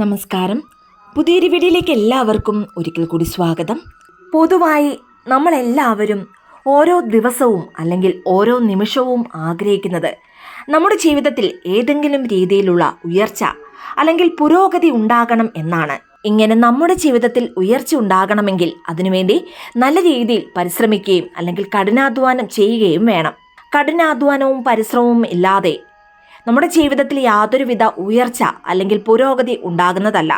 നമസ്കാരം. പുതിയൊരു വീഡിയോയിലേക്ക് എല്ലാവർക്കും ഒരിക്കൽ കൂടി സ്വാഗതം. പൊതുവായി നമ്മളെല്ലാവരും ഓരോ ദിവസവും അല്ലെങ്കിൽ ഓരോ നിമിഷവും ആഗ്രഹിക്കുന്നത് നമ്മുടെ ജീവിതത്തിൽ ഏതെങ്കിലും രീതിയിലുള്ള ഉയർച്ച അല്ലെങ്കിൽ പുരോഗതി ഉണ്ടാകണം എന്നാണ്. ഇങ്ങനെ നമ്മുടെ ജീവിതത്തിൽ ഉയർച്ച ഉണ്ടാകണമെങ്കിൽ അതിനുവേണ്ടി നല്ല രീതിയിൽ പരിശ്രമിക്കുകയും അല്ലെങ്കിൽ കഠിനാധ്വാനം ചെയ്യുകയും വേണം. കഠിനാധ്വാനവും പരിശ്രമവും ഇല്ലാതെ നമ്മുടെ ജീവിതത്തിൽ യാതൊരുവിധ ഉയർച്ച അല്ലെങ്കിൽ പുരോഗതി ഉണ്ടാകുന്നതല്ല.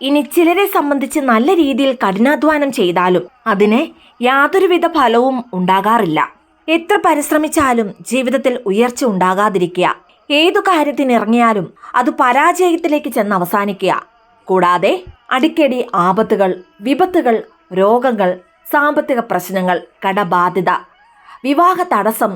ഇനി ചിലരെ സംബന്ധിച്ച് നല്ല രീതിയിൽ കഠിനാധ്വാനം ചെയ്താലും അതിന് യാതൊരുവിധ ഫലവും ഉണ്ടാകാറില്ല. എത്ര പരിശ്രമിച്ചാലും ജീവിതത്തിൽ ഉയർച്ച ഉണ്ടാകാതിരിക്കുക. ഏതു കാര്യത്തിനിറങ്ങിയാലും അത് പരാജയത്തിലേക്ക് ചെന്ന് അവസാനിക്കുക. കൂടാതെ അടിക്കടി ആപത്തുകൾ വിപത്തുകൾ രോഗങ്ങൾ സാമ്പത്തിക പ്രശ്നങ്ങൾ കടബാധ്യത വിവാഹ തടസ്സം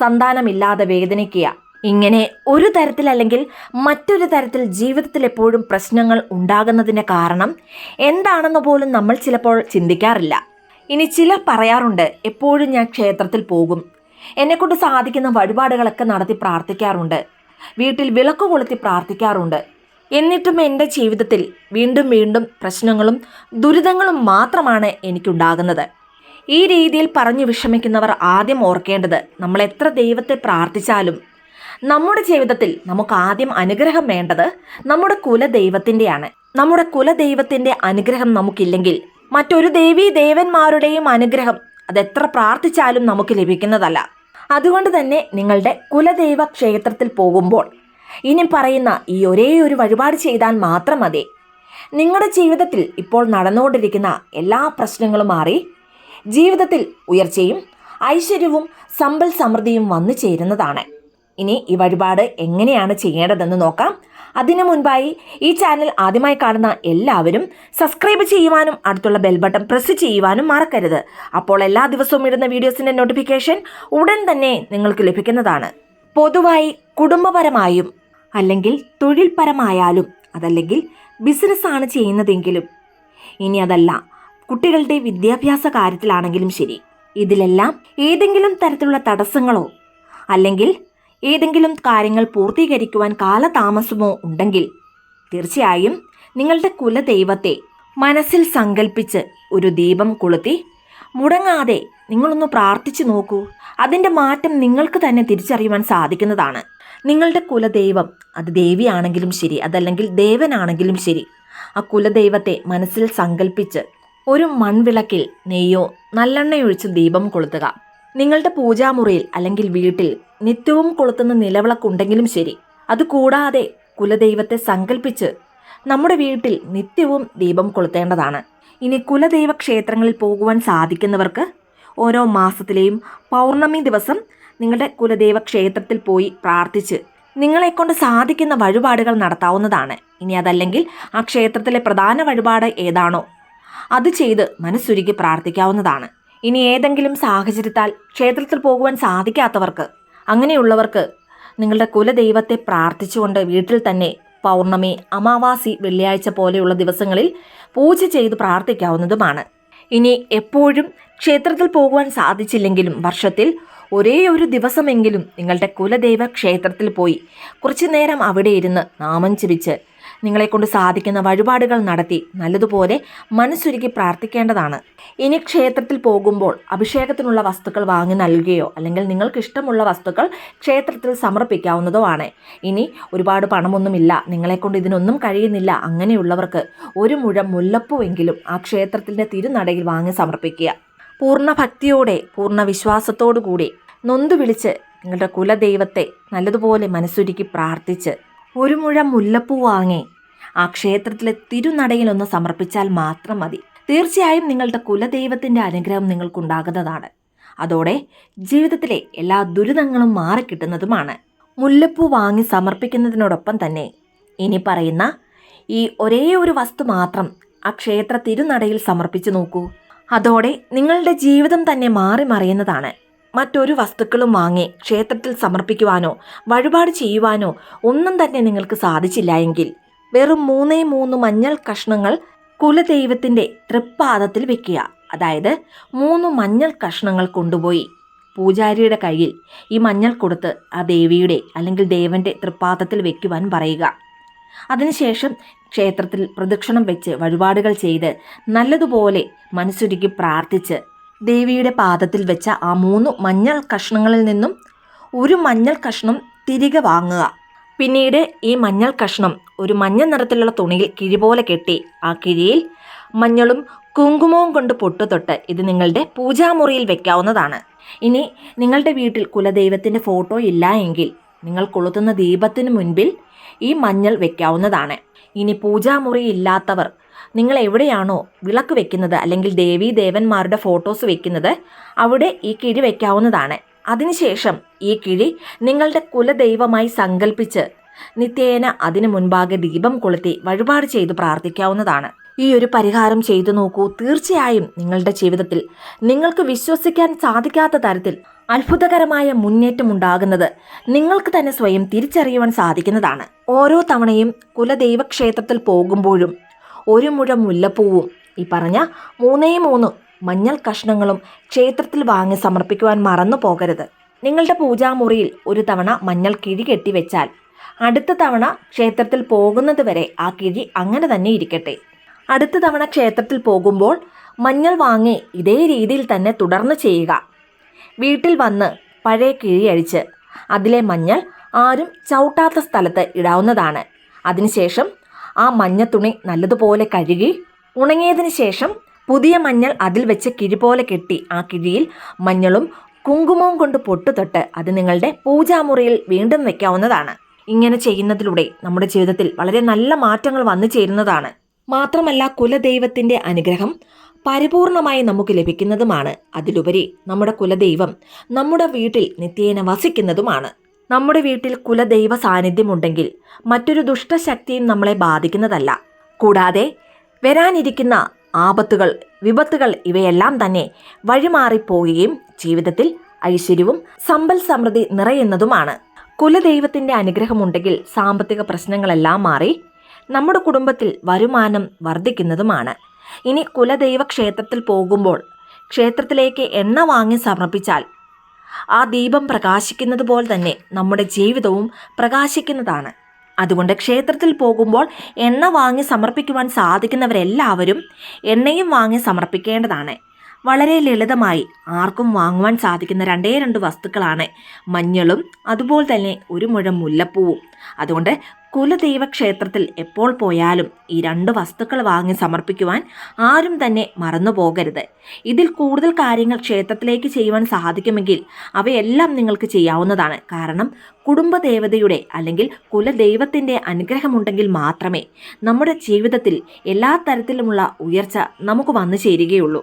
സന്താനമില്ലാതെ വേദനിക്കുക ഇങ്ങനെ ഒരു തരത്തിൽ അല്ലെങ്കിൽ മറ്റൊരു തരത്തിൽ ജീവിതത്തിൽ എപ്പോഴും പ്രശ്നങ്ങൾ ഉണ്ടാകുന്നതിന്റെ കാരണം എന്താണെന്ന് പോലും നമ്മൾ ചിലപ്പോൾ ചിന്തിക്കാറില്ല. ഇനി ചിലർ പറയാറുണ്ട് എപ്പോഴും ഞാൻ ക്ഷേത്രത്തിൽ പോകും. എന്നെക്കൊണ്ട് സാധിക്കുന്ന വഴിപാടുകളൊക്കെ നടത്തി പ്രാർത്ഥിക്കാറുണ്ട്. വീട്ടിൽ വിളക്ക് കൊളുത്തി പ്രാർത്ഥിക്കാറുണ്ട്. എന്നിട്ടും എന്റെ ജീവിതത്തിൽ വീണ്ടും വീണ്ടും പ്രശ്നങ്ങളും ദുരിതങ്ങളും മാത്രമാണ് എനിക്കുണ്ടാകുന്നത്. ഈ രീതിയിൽ പറഞ്ഞു വിഷമിക്കുന്നവർ ആദ്യം ഓർക്കേണ്ടത് നമ്മൾ എത്ര ദൈവത്തെ പ്രാർത്ഥിച്ചാലും നമ്മുടെ ജീവിതത്തിൽ നമുക്ക് ആദ്യം അനുഗ്രഹം വേണ്ടത് നമ്മുടെ കുലദൈവത്തിന്റെയാണ്. നമ്മുടെ കുലദൈവത്തിന്റെ അനുഗ്രഹം നമുക്കില്ലെങ്കിൽ മറ്റൊരു ദേവീ ദേവന്മാരുടെയും അനുഗ്രഹം അതെത്ര പ്രാർത്ഥിച്ചാലും നമുക്ക് ലഭിക്കുന്നതല്ല. അതുകൊണ്ട് തന്നെ നിങ്ങളുടെ കുലദൈവ ക്ഷേത്രത്തിൽ പോകുമ്പോൾ ഇനി പറയുന്ന ഈ ഒരേ ഒരു വഴിപാട് ചെയ്താൽ മാത്രം മതി. നിങ്ങളുടെ ജീവിതത്തിൽ ഇപ്പോൾ നടന്നുകൊണ്ടിരിക്കുന്ന എല്ലാ പ്രശ്നങ്ങളും മാറി ജീവിതത്തിൽ ഉയർച്ചയും ഐശ്വര്യവും സമ്പൽ സമൃദ്ധിയും വന്നു ചേരുന്നതാണ്. ഇനി ഈ വഴിപാട് എങ്ങനെയാണ് ചെയ്യേണ്ടതെന്ന് നോക്കാം. അതിനു മുൻപായി ഈ ചാനൽ ആദ്യമായി കാണുന്ന എല്ലാവരും സബ്സ്ക്രൈബ് ചെയ്യുവാനും അടുത്തുള്ള ബെൽ ബട്ടൺ പ്രസ് ചെയ്യുവാനും മറക്കരുത്. അപ്പോൾ എല്ലാ ദിവസവും ഇടുന്ന വീഡിയോസിന്റെ നോട്ടിഫിക്കേഷൻ ഉടൻ തന്നെ നിങ്ങൾക്ക് ലഭിക്കുന്നതാണ്. പൊതുവായി കുടുംബപരമായും അല്ലെങ്കിൽ തൊഴിൽപരമായാലും അതല്ലെങ്കിൽ ബിസിനസ്സാണ് ചെയ്യുന്നതെങ്കിലും ഇനി അതല്ല. കുട്ടികളുടെ വിദ്യാഭ്യാസ കാര്യത്തിലാണെങ്കിലും ശരി. ഇതിലെല്ലാം ഏതെങ്കിലും തരത്തിലുള്ള തടസ്സങ്ങളോ അല്ലെങ്കിൽ ഏതെങ്കിലും കാര്യങ്ങൾ പൂർത്തീകരിക്കുവാൻ കാലതാമസമോ ഉണ്ടെങ്കിൽ തീർച്ചയായും നിങ്ങളുടെ കുലദൈവത്തെ മനസ്സിൽ സങ്കല്പിച്ച് ഒരു ദീപം കൊളുത്തി മുടങ്ങാതെ നിങ്ങളൊന്ന് പ്രാർത്ഥിച്ചു നോക്കൂ. അതിന്റെ മാറ്റം നിങ്ങൾക്ക് തന്നെ തിരിച്ചറിയുവാൻ സാധിക്കുന്നതാണ്. നിങ്ങളുടെ കുലദൈവം അത് ദേവിയാണെങ്കിലും ശരി അതല്ലെങ്കിൽ ദേവനാണെങ്കിലും ശരി. ആ കുലദൈവത്തെ മനസ്സിൽ സങ്കല്പിച്ച് ഒരു മൺവിളക്കിൽ നെയ്യോ നല്ലെണ്ണയൊഴിച്ച് ദീപം കൊളുത്തുക. നിങ്ങളുടെ പൂജാമുറിയിൽ അല്ലെങ്കിൽ വീട്ടിൽ നിത്യവും കൊളുത്തുന്ന നിലവിളക്കുണ്ടെങ്കിലും ശരി. അതുകൂടാതെ കുലദൈവത്തെ സങ്കല്പിച്ച് നമ്മുടെ വീട്ടിൽ നിത്യവും ദീപം കൊളുത്തേണ്ടതാണ്. ഇനി കുലദൈവ ക്ഷേത്രങ്ങളിൽ പോകുവാൻ സാധിക്കുന്നവർക്ക് ഓരോ മാസത്തിലെയും പൗർണമി ദിവസം നിങ്ങളുടെ കുലദൈവ ക്ഷേത്രത്തിൽ പോയി പ്രാർത്ഥിച്ച് നിങ്ങളെക്കൊണ്ട് സാധിക്കുന്ന വഴിപാടുകൾ നടത്താവുന്നതാണ്. ഇനി അതല്ലെങ്കിൽ ആ ക്ഷേത്രത്തിലെ പ്രധാന വഴിപാട് ഏതാണോ അത് ചെയ്ത് മനസ്സുരുക്കി പ്രാർത്ഥിക്കാവുന്നതാണ്. ഇനി ഏതെങ്കിലും സാഹചര്യത്താൽ ക്ഷേത്രത്തിൽ പോകുവാൻ സാധിക്കാത്തവർക്ക് അങ്ങനെയുള്ളവർക്ക് നിങ്ങളുടെ കുലദൈവത്തെ പ്രാർത്ഥിച്ചുകൊണ്ട് വീട്ടിൽ തന്നെ പൗർണമി അമാവാസി വെള്ളിയാഴ്ച പോലെയുള്ള ദിവസങ്ങളിൽ പൂജ ചെയ്ത് പ്രാർത്ഥിക്കാവുന്നതുമാണ്. ഇനി എപ്പോഴും ക്ഷേത്രത്തിൽ പോകുവാൻ സാധിച്ചില്ലെങ്കിലും വർഷത്തിൽ ഒരേ ഒരു ദിവസമെങ്കിലും നിങ്ങളുടെ കുലദൈവ ക്ഷേത്രത്തിൽ പോയി കുറച്ചു നേരം അവിടെ ഇരുന്ന് നാമം ജപിച്ച് നിങ്ങളെക്കൊണ്ട് സാധിക്കുന്ന വഴിപാടുകൾ നടത്തി നല്ലതുപോലെ മനസ്സൊരുക്കി പ്രാർത്ഥിക്കേണ്ടതാണ്. ഇനി ക്ഷേത്രത്തിൽ പോകുമ്പോൾ അഭിഷേകത്തിനുള്ള വസ്തുക്കൾ വാങ്ങി നൽകുകയോ അല്ലെങ്കിൽ നിങ്ങൾക്ക് ഇഷ്ടമുള്ള വസ്തുക്കൾ ക്ഷേത്രത്തിൽ സമർപ്പിക്കാവുന്നതോ ആണ്. ഇനി ഒരുപാട് പണമൊന്നുമില്ല. നിങ്ങളെക്കൊണ്ട് ഇതിനൊന്നും കഴിയുന്നില്ല. അങ്ങനെയുള്ളവർക്ക് ഒരു മുഴം മുല്ലപ്പൂവെങ്കിലും ആ ക്ഷേത്രത്തിന്റെ തിരുനടയിൽ വാങ്ങി സമർപ്പിക്കുക. പൂർണ ഭക്തിയോടെ പൂർണ വിശ്വാസത്തോടു കൂടി നൊന്തു വിളിച്ച് നിങ്ങളുടെ കുലദൈവത്തെ നല്ലതുപോലെ മനസ്സുരുക്കി പ്രാർത്ഥിച്ച് ഒരു മുഴം മുല്ലപ്പൂ വാങ്ങി ആ ക്ഷേത്രത്തിലെ തിരുനടയിലൊന്ന് സമർപ്പിച്ചാൽ മാത്രം മതി. തീർച്ചയായും നിങ്ങളുടെ കുലദൈവത്തിന്റെ അനുഗ്രഹം നിങ്ങൾക്കുണ്ടാകുന്നതാണ്. അതോടെ ജീവിതത്തിലെ എല്ലാ ദുരിതങ്ങളും മാറിക്കിട്ടുന്നതുമാണ്. മുല്ലപ്പൂ വാങ്ങി സമർപ്പിക്കുന്നതിനോടൊപ്പം തന്നെ ഇനി പറയുന്ന ഈ ഒരേ ഒരു വസ്തു മാത്രം ആ ക്ഷേത്ര തിരുനടയിൽ സമർപ്പിച്ചു നോക്കൂ. അതോടെ നിങ്ങളുടെ ജീവിതം തന്നെ മാറി മറിയുന്നതാണ് മറ്റൊരു വസ്തുക്കളും വാങ്ങി ക്ഷേത്രത്തിൽ സമർപ്പിക്കുവാനോ വഴിപാട് ചെയ്യുവാനോ ഒന്നും തന്നെ നിങ്ങൾക്ക് സാധിച്ചില്ല എങ്കിൽ വെറും മൂന്നേ മൂന്ന് മഞ്ഞൾ കഷ്ണങ്ങൾ കുലദൈവത്തിന്റെ തൃപ്പാദത്തിൽ വെക്കുക. അതായത് മൂന്ന് മഞ്ഞൾ കഷ്ണങ്ങൾ കൊണ്ടുപോയി പൂജാരിയുടെ കയ്യിൽ ഈ മഞ്ഞൾ കൊടുത്ത് ആ ദേവിയുടെ അല്ലെങ്കിൽ ദേവന്റെ തൃപ്പാദത്തിൽ വെക്കുവാൻ പറയുക. അതിനുശേഷം ക്ഷേത്രത്തിൽ പ്രദക്ഷിണം വെച്ച് വഴിപാടുകൾ ചെയ്ത് നല്ലതുപോലെ മനസ്സുരുക്കി പ്രാർത്ഥിച്ച് ദേവിയുടെ പാദത്തിൽ വെച്ച ആ മൂന്ന് മഞ്ഞൾ കഷ്ണങ്ങളിൽ നിന്നും ഒരു മഞ്ഞൾ കഷ്ണം തിരികെ വാങ്ങുക. പിന്നീട് ഈ മഞ്ഞൾ കഷ്ണം ഒരു മഞ്ഞ നിറത്തിലുള്ള തുണിയിൽ കിഴി പോലെ കെട്ടി ആ കിഴിയിൽ മഞ്ഞളും കുങ്കുമവും കൊണ്ട് പൊട്ടു തൊട്ട് ഇത് നിങ്ങളുടെ പൂജാമുറിയിൽ വെക്കാവുന്നതാണ്. ഇനി നിങ്ങളുടെ വീട്ടിൽ കുലദൈവത്തിന്റെ ഫോട്ടോ ഇല്ല എങ്കിൽ നിങ്ങൾ കൊളുത്തുന്ന ദീപത്തിന് മുൻപിൽ ഈ മഞ്ഞൾ വെക്കാവുന്നതാണ്. ഇനി പൂജാമുറി ഇല്ലാത്തവർ നിങ്ങൾ എവിടെയാണോ വിളക്ക് വെക്കുന്നത് അല്ലെങ്കിൽ ദേവീ ദേവന്മാരുടെ ഫോട്ടോസ് വെക്കുന്നത് അവിടെ ഈ കിഴി വയ്ക്കാവുന്നതാണ് അതിനുശേഷം ഈ കിഴി നിങ്ങളുടെ കുലദൈവമായി സങ്കല്പിച്ച് നിത്യേന അതിനു മുൻപാകെ ദീപം കൊളുത്തി വഴിപാട് ചെയ്ത് പ്രാർത്ഥിക്കാവുന്നതാണ്. ഈ ഒരു പരിഹാരം ചെയ്തു നോക്കൂ. തീർച്ചയായും നിങ്ങളുടെ ജീവിതത്തിൽ നിങ്ങൾക്ക് വിശ്വസിക്കാൻ സാധിക്കാത്ത തരത്തിൽ അത്ഭുതകരമായ മുന്നേറ്റം ഉണ്ടാകുന്നത് നിങ്ങൾക്ക് തന്നെ സ്വയം തിരിച്ചറിയുവാൻ സാധിക്കുന്നതാണ്. ഓരോ തവണയും കുലദൈവക്ഷേത്രത്തിൽ പോകുമ്പോഴും ഒരു മുഴ മുല്ലപ്പൂവും ഈ പറഞ്ഞ മൂന്നേ മൂന്ന് മഞ്ഞൾ കഷ്ണങ്ങളും ക്ഷേത്രത്തിൽ വാങ്ങി സമർപ്പിക്കുവാൻ മറന്നു പോകരുത്. നിങ്ങളുടെ പൂജാമുറിയിൽ ഒരു തവണ മഞ്ഞൾ കിഴി കെട്ടിവെച്ചാൽ അടുത്ത തവണ ക്ഷേത്രത്തിൽ പോകുന്നത് വരെ ആ കിഴി അങ്ങനെ തന്നെ ഇരിക്കട്ടെ. അടുത്ത തവണ ക്ഷേത്രത്തിൽ പോകുമ്പോൾ മഞ്ഞൾ വാങ്ങി ഇതേ രീതിയിൽ തന്നെ തുടർന്ന് ചെയ്യുക. വീട്ടിൽ വന്ന് പഴയ കിഴിയഴിച്ച് അതിലെ മഞ്ഞൾ ആരും ചവിട്ടാത്ത സ്ഥലത്ത് ഇടാവുന്നതാണ്. അതിനുശേഷം ആ മഞ്ഞ തുണി നല്ലതുപോലെ കഴുകി ഉണങ്ങിയതിന് ശേഷം പുതിയ മഞ്ഞൾ അതിൽ വെച്ച് കിഴി പോലെ കെട്ടി ആ കിഴിയിൽ മഞ്ഞളും കുങ്കുമവും കൊണ്ട് പൊട്ടുതൊട്ട് അത് നിങ്ങളുടെ പൂജാമുറിയിൽ വീണ്ടും വെക്കാവുന്നതാണ്. ഇങ്ങനെ ചെയ്യുന്നതിലൂടെ നമ്മുടെ ജീവിതത്തിൽ വളരെ നല്ല മാറ്റങ്ങൾ വന്നു ചേരുന്നതാണ്. മാത്രമല്ല കുലദൈവത്തിന്റെ അനുഗ്രഹം പരിപൂർണമായി നമുക്ക് ലഭിക്കുന്നതുമാണ്. അതിലുപരി നമ്മുടെ കുലദൈവം നമ്മുടെ വീട്ടിൽ നിത്യേന വസിക്കുന്നതുമാണ്. നമ്മുടെ വീട്ടിൽ കുലദൈവ സാന്നിധ്യമുണ്ടെങ്കിൽ മറ്റൊരു ദുഷ്ടശക്തിയും നമ്മളെ ബാധിക്കുന്നതല്ല. കൂടാതെ വരാനിരിക്കുന്ന ആപത്തുകൾ വിപത്തുകൾ ഇവയെല്ലാം തന്നെ വഴിമാറിപ്പോവുകയും ജീവിതത്തിൽ ഐശ്വര്യവും സമ്പൽ സമൃദ്ധി നിറയുന്നതുമാണ്. കുലദൈവത്തിന്റെ അനുഗ്രഹമുണ്ടെങ്കിൽ സാമ്പത്തിക പ്രശ്നങ്ങളെല്ലാം മാറി നമ്മുടെ കുടുംബത്തിൽ വരുമാനം വർദ്ധിക്കുന്നതുമാണ്. ഇനി കുലദൈവ ക്ഷേത്രത്തിൽ പോകുമ്പോൾ ക്ഷേത്രത്തിലേക്ക് എണ്ണ വാങ്ങി സമർപ്പിച്ചാൽ ആ ദീപം പ്രകാശിക്കുന്നത് പോലെ തന്നെ നമ്മുടെ ജീവിതവും പ്രകാശിക്കുന്നതാണ്. അതുകൊണ്ട് ക്ഷേത്രത്തിൽ പോകുമ്പോൾ എണ്ണ വാങ്ങി സമർപ്പിക്കുവാൻ സാധിക്കുന്നവരെല്ലാവരും എണ്ണയും വാങ്ങി സമർപ്പിക്കേണ്ടതാണ്. വളരെ ലളിതമായി ആർക്കും വാങ്ങുവാൻ സാധിക്കുന്ന രണ്ടേ രണ്ട് വസ്തുക്കളാണ് മഞ്ഞളും അതുപോലെ തന്നെ ഒരു മുഴം മുല്ലപ്പൂവും. അതുകൊണ്ട് കുലദൈവ ക്ഷേത്രത്തിൽ എപ്പോൾ പോയാലും ഈ രണ്ട് വസ്തുക്കൾ വാങ്ങി സമർപ്പിക്കുവാൻ ആരും തന്നെ മറന്നു പോകരുത് ഇതിൽ കൂടുതൽ കാര്യങ്ങൾ ക്ഷേത്രത്തിലേക്ക് ചെയ്യുവാൻ സാധിക്കുമെങ്കിൽ അവയെല്ലാം നിങ്ങൾക്ക് ചെയ്യാവുന്നതാണ്. കാരണം കുടുംബദേവതയുടെ അല്ലെങ്കിൽ കുലദൈവത്തിന്റെ അനുഗ്രഹമുണ്ടെങ്കിൽ മാത്രമേ നമ്മുടെ ജീവിതത്തിൽ എല്ലാ തരത്തിലുമുള്ള ഉയർച്ച നമുക്ക് വന്നു ചേരുകയുള്ളൂ.